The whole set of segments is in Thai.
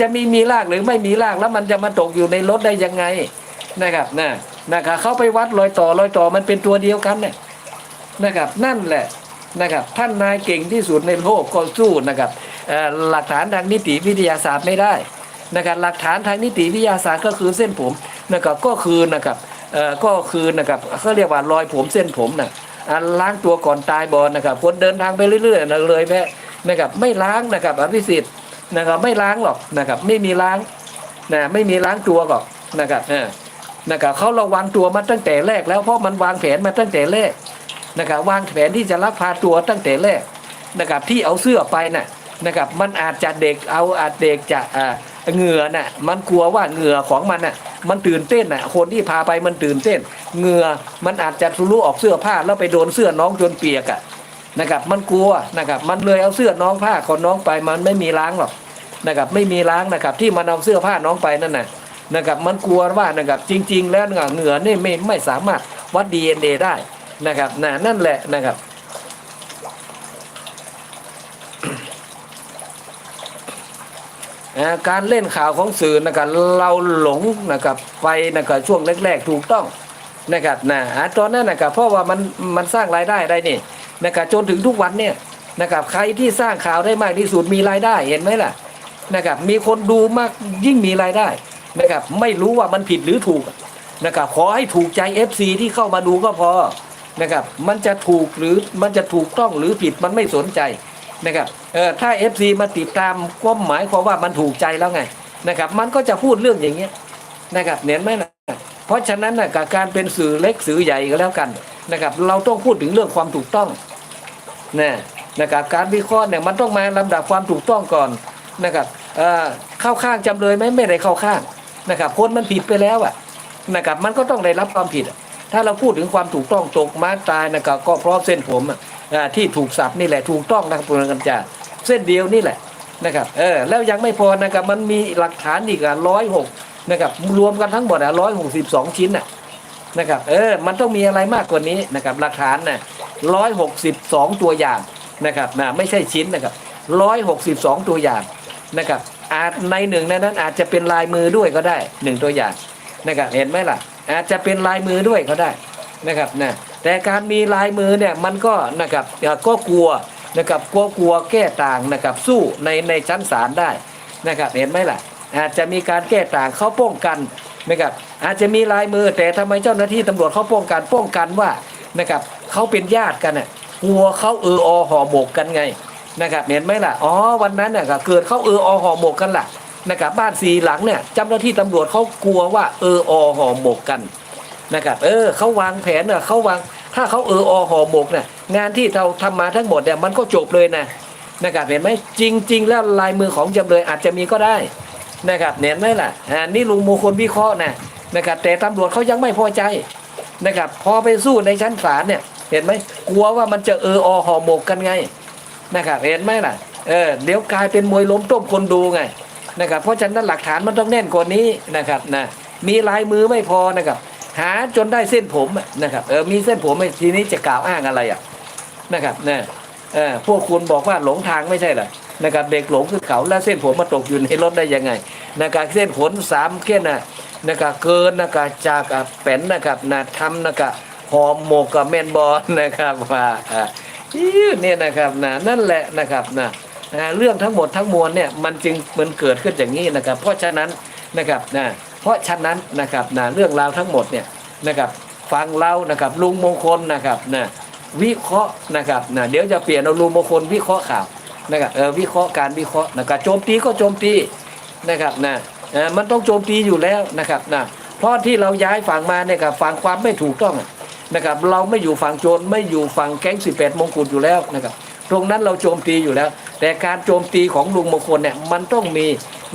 จะมีมีรากหรือไม่มีรากแล้วมันจะมาตกอยู่ในรถได้ยังไงนะครับนะนะครับเขาไปวัดรอยต่อรอยต่อมันเป็นตัวเดียวกันเนี่ยนะครับ นั่นแหละนะครับ ท่านนายเก่งที่สุดในโลกก็สู้นะครับหลักฐานทางนิติวิทยาศาสตร์ไม่ได้นะครับหลักฐานทางนิติวิทยาศาสตร์ก็คือเส้นผมนะครับก็คือนะครับก็คือนะครับเขาเรียกว่ารอยผมเส้นผมนะล้างตัวก่อนตายบอลนะครับคนเดินทางไปเรื่อยๆนะเลยแพ้นะครับไม่ล้างนะครับอภิสิทธิ์ นะครับไม่ล้างหรอกนะครับไม่มีล้างนะไม่มีล้างตัวหรอกนะครับนะครับเขาระวังตัวมาตั้งแต่แรกแล้วเพราะมันวางแผนมาตั้งแต่แรกนะครับวางแผนที่จะลักพาตัวตั้งแต่แรกนะครับที่เอาเสื้อไปน่ะนะครับมันอาจจะเด็กเอาอาจเด็กจะอ่าเหงื่อน่ะมันกลัวว่าเหงื่อของมันน่ะมันตื่นเต้นน่ะคนที่พาไปมันตื่นเต้นเหงื่อมันอาจจะทะลุออกเสื้อผ้าแล้วไปโดนเสื้อน้องจนเปียกอะนะครับมันกลัวนะครับมันเลยเอาเสื้อน้องผ้าของน้องไปมันไม่มีล้างหรอก นะครับไม่มีล้างนะครับที่มันเอาเสื้อผ้าน้องไปนั่นน่ะนะครับมันกลัวว่านะครับจริง ๆ แล้วเหงื่อนี่ไม่ไม่สามารถวัด DNA ได้นะครับนะนั่นแหละนะครับการเล่นข่าวของสื่อนะครับเราหลงนะครับไปนะครับช่วงแรก ๆ ถูกต้องนะครับนะอ่าตอนนั้นนะครับเพราะว่ามันมันสร้างรายได้ได้นี่นะครับจนถึงทุกวันเนี่ยนะครับใครที่สร้างข่าวได้มากที่สุดมีรายได้เห็นไหมล่ะ นะครับ มีคนดูมากยิ่งมีรายได้นะครับ ไม่รู้ว่ามันผิดหรือถูกนะครับ ขอให้ถูกใจ FC ที่เข้ามาดูก็พอนะครับ มันจะถูกหรือมันจะถูกต้องหรือผิดมันไม่สนใจนะครับเออถ้า FC มาติดตามก็หมายความว่ามันถูกใจแล้วไงนะครับ มันก็จะพูดเรื่องอย่างเงี้ยนะครับเห็นไหมนะเพราะฉะนั้นนะกับการเป็นสื่อเล็กสื่อใหญ่ก็แล้วกันนะครับ เราต้องพูดถึงเรื่องความถูกต้องนะนะครับการวิเคราะห์เนี่ยมันต้องมาลำดับความถูกต้องก่อน นะครับเอ่อเข้าข้างจำเลยไหมไม่ได้เข้าข้างนะครับคนมันผิดไปแล้วอะนะครับมันก็ต้องได้รับความผิด ถ้าเราพูดถึงความถูกต้องตกม้าตายนะครับก็เพราะเส้นผมอะที่ถูกสับนี่แหละถูกต้องนะครับคุณกัญจาเส้นเดียวนี่แหละนะครับเออแล้วยังไม่พอนะครับมันมีหลักฐานอีกอะร้อยหกนะครับรวมกันทั้งหมดอะร้อยหกสิบสองชิ้นน่ะนะครับเออมันต้องมีอะไรมากกว่านี้นะครับหลักฐานนะร้อยหกสิบสองตัวอย่างนะครับนะไม่ใช่ชิ้นนะครับร้อยหกสิบสองตัวอย่าง นะครับอาจในหนึ่งในนั้นอาจจะเป็นลายมือด้วยก็ได้หนึ่งตัวอย่างนะครับเห็นไหมล่ะ อาจจะเป็นลายมือด้วยก็ได้นะครับนะแต่การมีลายมือเนี่ยมันก็นะครับก็กลัวนะครับก็กลัวแก้ต่างนะครับสู้ในในชั้นศาลได้นะครับเห็นไหมล่ะ อาจจะมีการแก้ต่างเขาป้องกันนะครับอาจจะมีลายมือแต่ทำไมเจ้าหน้าที่ตำรวจเขาป้องกันป้องกันว่านะครับเขาเป็นญาติกันน่ะกลัวเขาเอออห่อหมกกันไง นะครับเห็นไหมล่ะอ๋อวันนั้นน่ะก็เกิดเขาเอออห่อหมกกันล่ะนะครับบ้านสีหลังเนี่ยเจ้าหน้าที่ตำรวจเขากลัวว่าเอออห่อหมกกันนะครับเออเขาวางแผนเน่ะเขาวางถ้าเขาเอออห่อหมกเนี่ยงานที่เราทำมาทั้งหมดเนี่ยมันก็จบเลยนะนะครับเห็นไหมจริง ๆ แล้วลายมือของจำเลยอาจจะมีก็ได้นะครับเห็นไหมล่ะอ่านี่ลุงมงคลวิเคราะห์นะนะครับแต่ตำรวจเขายังไม่พอใจนะครับพอไปสู้ในชั้นศาลเนี่ยเห็นไหมกลัวว่ามันจะเอออห่อหมกกันไง นะครับเห็นไหมล่ะเออเดี๋ยวกลายเป็นมวยล้มต้มคนดูไงนะครับเพราะฉะนั้นหลักฐานมันต้องแน่นกว่านี้นะครับนะมีลายมือไม่พอนะครับ หาจนได้เส้นผมนะครับเออมีเส้นผมทีนี้จะกล่าวอ้างอะไรอะนะครับเนี่ยเออพวกคุณบอกว่าหลงทางไม่ใช่เหรอนะครับเด็กหลงขึ้นเขาแล้วเส้นผมมาตกอยู่ในรถได้ยังไงนะครับเส้นขนสามเก้นน่ะนะครับเกินนะครับจากแป้นนะครับนะทำนะครับหอมหมกกับแมนบอลนะครับว่า อ่เนี่ยนะครับนะนั่นแหละนะครับนะนะเรื่องทั้งหมดทั้งมวลเนี่ยมันจึงมันเกิดขึ้นอย่างนี้นะครับ เพราะฉะนั้นนะครับนะเพราะฉะนั้นนะครับนะเรื่องราวทั้งหมดเนี่ยนะครับฟังเรานะครับลุงมงคลนะครับนะวิเคราะห์นะครับนะเดี๋ยวจะเปลี่ยนเอาลุงมงคลวิเคราะห์ข่าวนะครับเออวิเคราะห์การวิเคราะห์นะครับโจมตีก็โจมตีนะครับนะเออมันต้องโจมตีอยู่แล้วนะครับนะเพราะที่เราย้ายฝั่งมาเนี่ยครับฝั่งความไม่ถูกต้องอะ นะครับเราไม่อยู่ฝั่งโจรไม่อยู่ฝั่งแก๊ง 18 มงกุฎอยู่แล้วนะครับตรงนั้นเราโจมตีอยู่แล้ว แต่การโจมตีของลุงมงคลเนี่ยมันต้องมี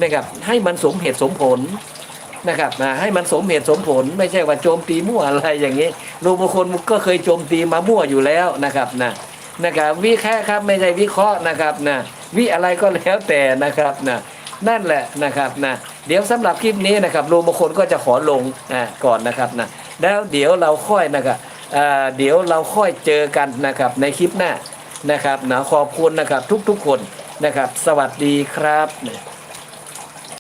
นะครับให้มันสมเหตุสมผลนะครับนะให้มันสมเหตุสมผลไม่ใช่ว่าโจมตีมั่วอะไรอย่างนี้ลุงมงคลก็เคยโจมตีมามั่วอยู่แล้วนะครับนะนะครับวิแค่ครับไม่ใช่วิเคราะห์นะครับนะวิอะไรก็แล้วแต่นะครับนะนั่นแหละนะครับนะเดี๋ยวสำหรับคลิปนี้นะครับลุงมงคลก็จะขอลงอ่าก่อนนะครับนะแล้วเดี๋ยวเราค่อยนะครับ เดี๋ยวเราค่อยเจอกันนะครับในคลิปหน้านะครับนะขอบคุณนะครับทุกๆคนนะครับ สวัสดีครับ